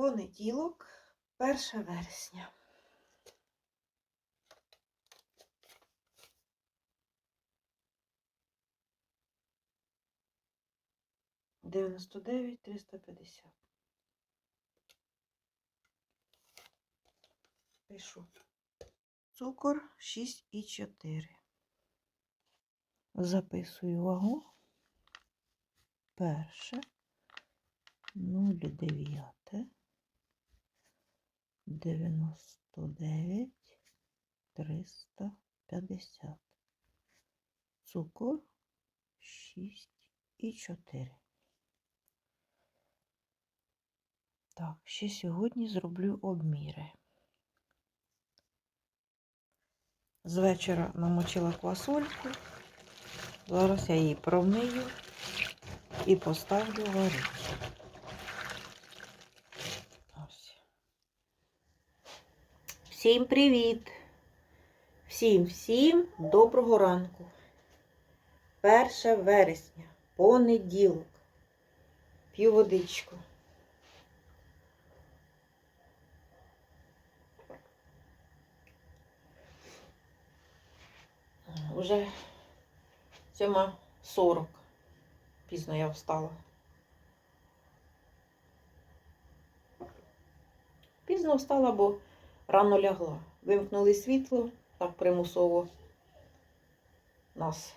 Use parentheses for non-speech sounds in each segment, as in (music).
Понеділок, 1 вересня. Дев'яносто дев'ять триста п'ятдесят. Пишу. Цукор 6,4. Записую вагу. Перше. 0,9. 99 350. Цукор 6,4. Так, ще сьогодні зроблю обміри. З вечора намочила квасольку. Зараз я її промию і поставлю варити. Ось. Всім привіт! Всім всім доброго ранку. 1 вересня, понеділок. П'ю водичку. Уже 7.40. Пізно я встала. Пізно встала, бо рано лягла. Вимкнули світло, так примусово нас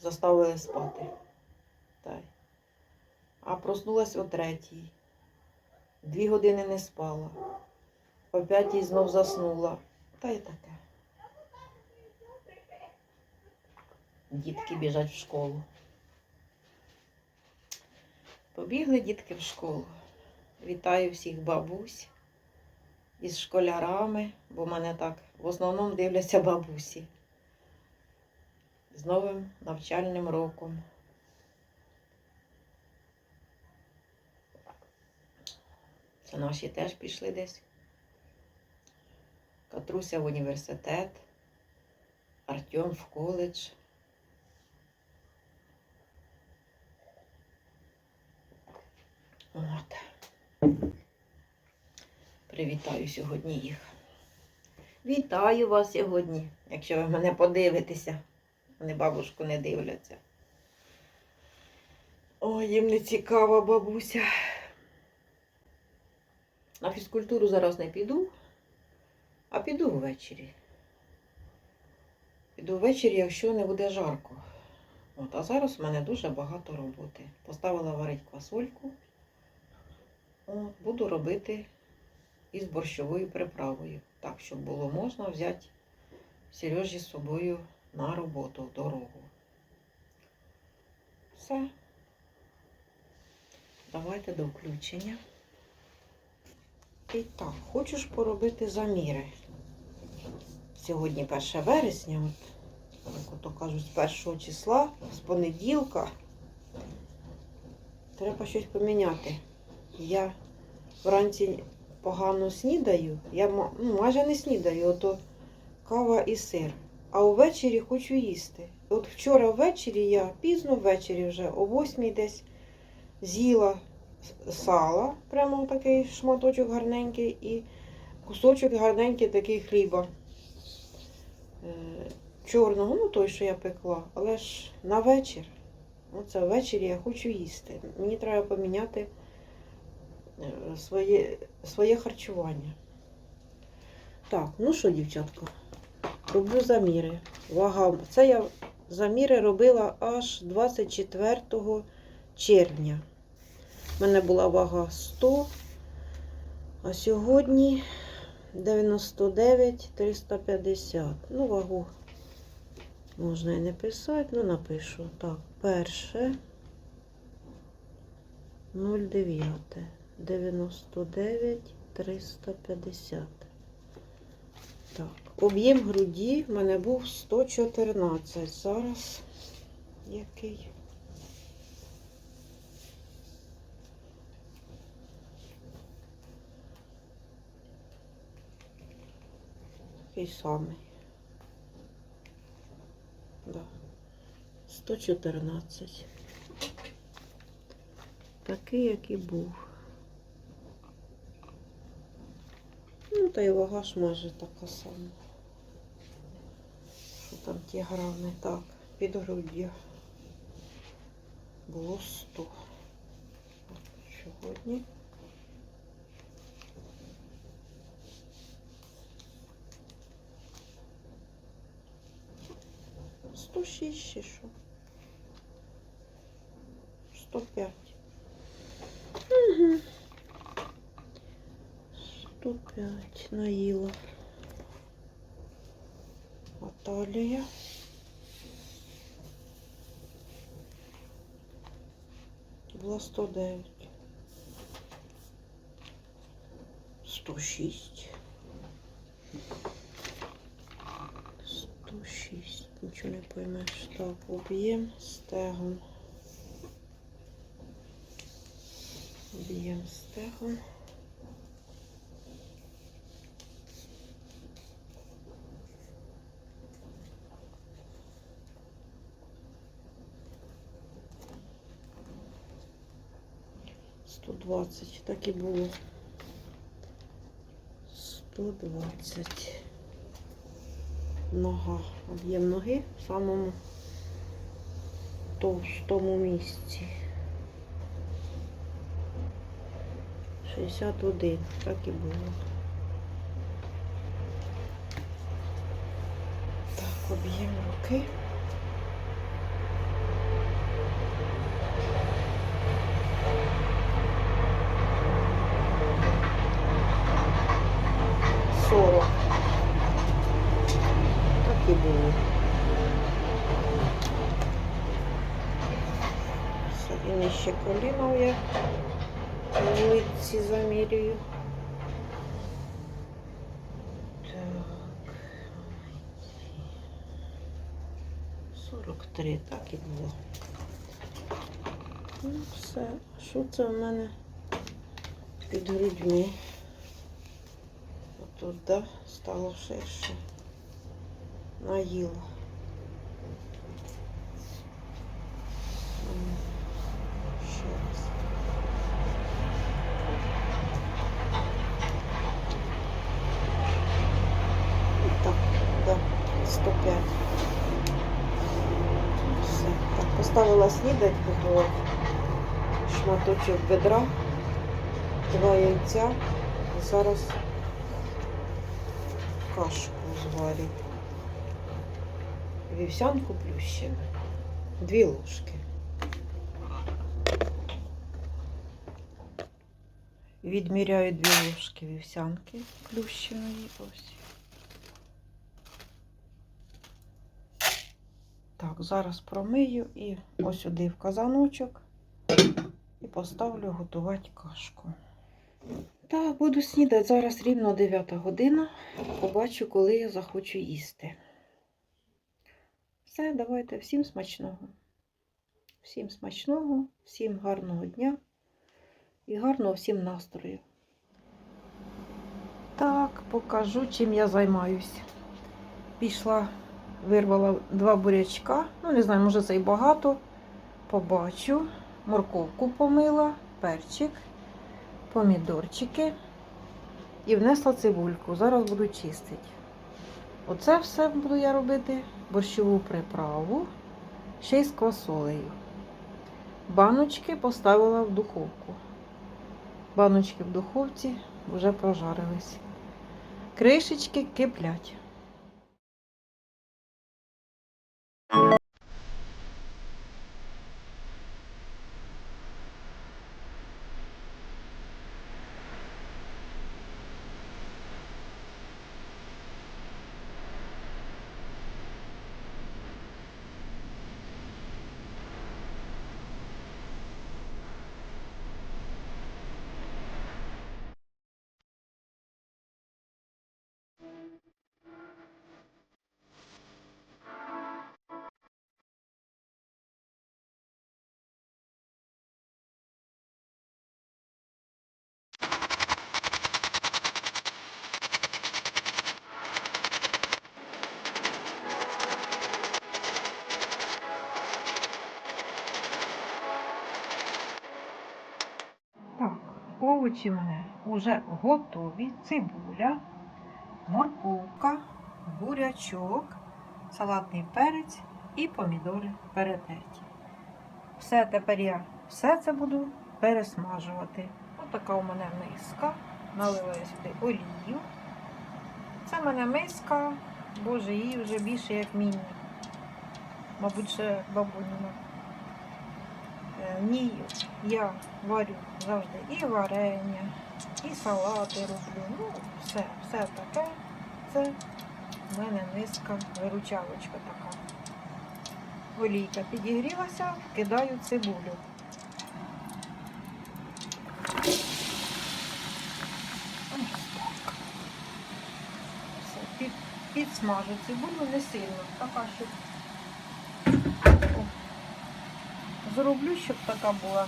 заставили спати. Так. А проснулась о третій. Дві години не спала. О п'ятій знов заснула. Та й таке. Дітки біжать в школу. Побігли дітки в школу. Вітаю всіх бабусь із школярами, бо мене так в основному дивляться бабусі. З новим навчальним роком. Це наші теж пішли десь. Катруся в університет, Артем в коледж. От. Привітаю сьогодні їх. Вітаю вас сьогодні, якщо ви мене подивитеся. Вони бабушку не дивляться. Ой, їм не цікава бабуся. На фізкультуру зараз не піду, а піду ввечері. Піду ввечері, якщо не буде жарко. От, а зараз у мене дуже багато роботи. Поставила варити квасольку. О, буду робити із борщовою приправою. Так, щоб було можна взяти Сережі з собою на роботу в дорогу. Все. Давайте до включення. І так, хочу ж поробити заміри. Сьогодні 1 вересня, от, як ото кажуть, з 1 числа, з понеділка. Треба щось поміняти. Я вранці погано снідаю, я ну, майже не снідаю, ото кава і сир. А увечері хочу їсти. От вчора ввечері я пізно ввечері вже о 8 десь з'їла сала, прямо такий шматочок гарненький, і кусочок гарненький такий хліба. Е, Чорного, ну той, що я пекла, але ж на вечір. Оце ввечері я хочу їсти. Мені треба поміняти своє, своє харчування. Так, ну що, дівчатка, роблю заміри. Вага. Це я заміри робила аж 24 червня. У мене була вага 100, а сьогодні 99 350. Ну, вагу можна і не писати, ну напишу. Так, перше 09. 99 350. Так, об'єм груді в мене був 114. Зараз який? Такий самий. Да. 114. Такий, як і був. Ну, та й вага ж майже така сама. Що там ті грами? Так, під груддю. Було 100. Сьогодні. Сто шість чи що? Сто п'ять. Угу. 105 наїла. Наталія. Була 109. 106. 106. Нічого не поймеш. Так, об'єм стегом. Об'єм стегом. 120, так і було. 120. Нога. Об'єм ноги в самому товстому місці. 61, так і було. Так, об'єм руки. Я вулиці замірюю. Так. 43, так і було. Ну, все. Що це в мене під грудьми? Отут, да, стало ширше. Наїла. М, Ще раз. Так, да, 105. Все. Так, поставила снідать, готова. Шматочок бедра, два яйця. Зараз кашку зварю. Вівсянку плющену. Дві ложки. Відміряю дві ложки вівсянки плющеної. Ось. Так, зараз промию і ось сюди в казаночок і поставлю готувати кашку. Так, буду снідати. Зараз рівно 9 година. Побачу, коли я захочу їсти. Все, давайте. Всім смачного. Всім смачного, всім гарного дня і гарного всім настрою. Так, покажу, чим я займаюся. Пішла, вирвала два бурячка. Ну, не знаю, може це і багато. Побачу. Морковку помила, перчик, помідорчики і внесла цибульку. Зараз буду чистити. Оце все буду я робити борщову приправу, ще й з квасолею. Баночки поставила в духовку. Баночки в духовці вже прожарились. Кришечки киплять. Так, овочі мене вже готові. Цибуля, морковка, бурячок, салатний перець і помідори перетерті. Все тепер я все це буду пересмажувати. Отака у мене миска. Налила я сюди олію. Це в мене миска, боже, її вже більше як міні. Мабуть, ще бабуніна. Е, В ній я варю завжди і варення, і салати роблю. Ну, все, все таке. Це в мене миска, виручалочка така. Олійка підігрілася, кидаю цибулю. Підсмажу цибулю не сильно, така, щоб зроблю, щоб така була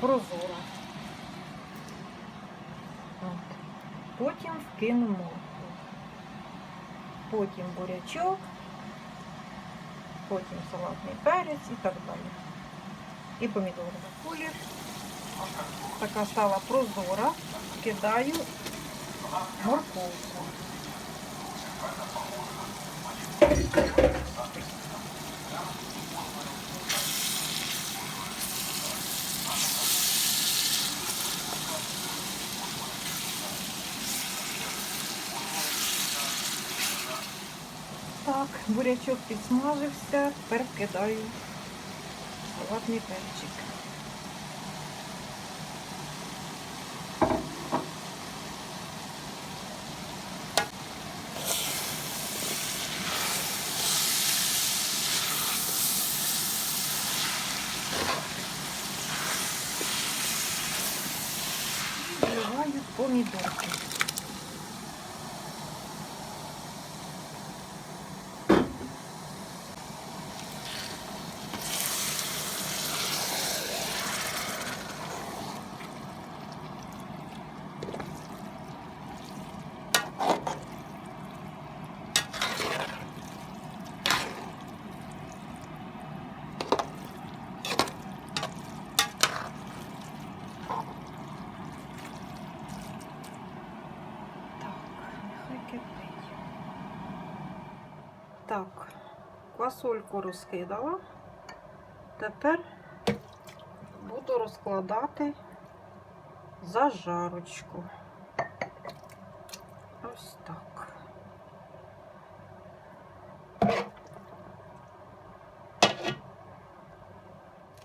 прозора. От. Потім вкину моркву. Потім бурячок, потім салатний перець і так далі. І помідори на колір. Така стала прозора. Кидаю морковку. Так, бурячок підсмажився, тепер кидаю салатний перчик. І вливаю помідорки. Так, нехай кипить. Так, квасольку розкидала. Тепер буду розкладати зажарочку. Ось так.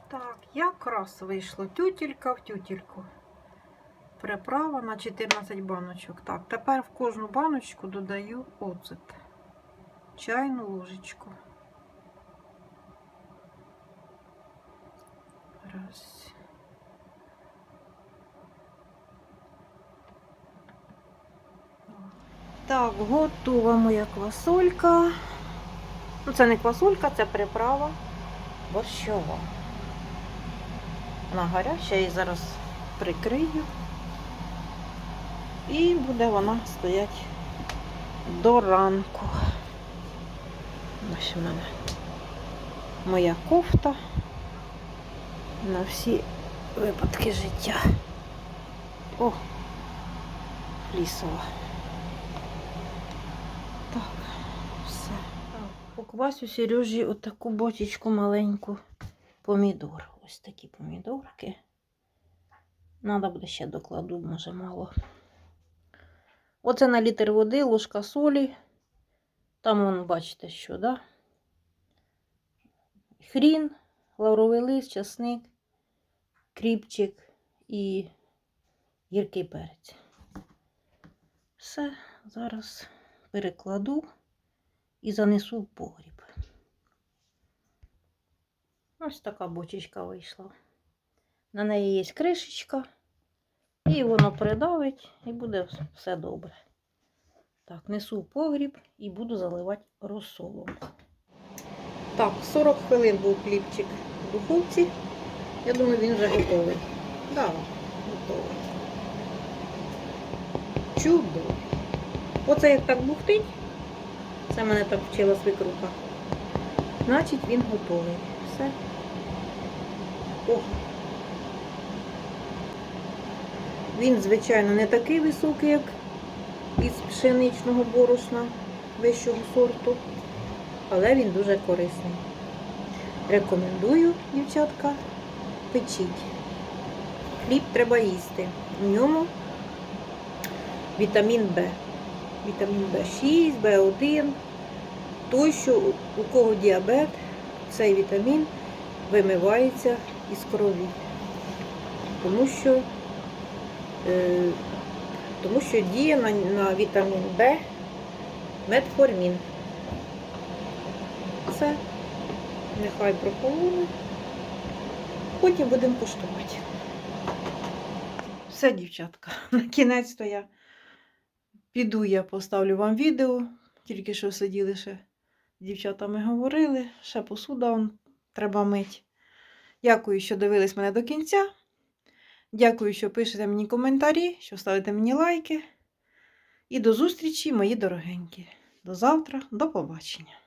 Так, якраз вийшло тютілька в тютільку. Приправа на 14 баночок. Так, тепер в кожну баночку додаю оцет. Чайну ложечку. Раз. Так, готова моя квасолька. Ну, це не квасолька, це приправа борщова. Вона гаряча, я її зараз прикрию. І буде вона стоять до ранку. Ось у мене моя кофта на всі випадки життя. О, лісова. Так, все. Поквасю Сережі отаку бочечку маленьку помідор. Ось такі помідорки. Надо буде ще докладу, може мало. Оце на літр води, ложка солі. Там, вон, бачите, що, да? Хрін, лавровий лист, часник, кріпчик і гіркий перець. Все, зараз перекладу і занесу в погріб. Ось така бочечка вийшла. На неї є кришечка. І воно придавить, і буде все добре. Так, несу в погріб і буду заливати розсолом. Так, 40 хвилин був хлібчик в духовці. Я думаю, він вже готовий. Так, готовий. Чудово. Оце як так бухтить. Це мене так вчила свекруха. Значить, він готовий. Все. О, Він, звичайно, не такий високий, як із пшеничного борошна вищого сорту, але він дуже корисний. Рекомендую, дівчатка, печіть. Хліб треба їсти. У ньому вітамін Б. Вітамін В6, В1. Той, що у кого діабет, цей вітамін вимивається із крові. Тому що, е, тому що діє на, на вітамін Б метформін. Це нехай прохолоне. Потім будемо куштувати. Все, дівчатка. (laughs) На кінець то я піду, я поставлю вам відео. Тільки що сиділи ще з дівчатами говорили, ще посуда он, треба мить. Дякую, що дивились мене до кінця. Дякую, що пишете мені коментарі, що ставите мені лайки. І до зустрічі, мої дорогенькі. До завтра, до побачення.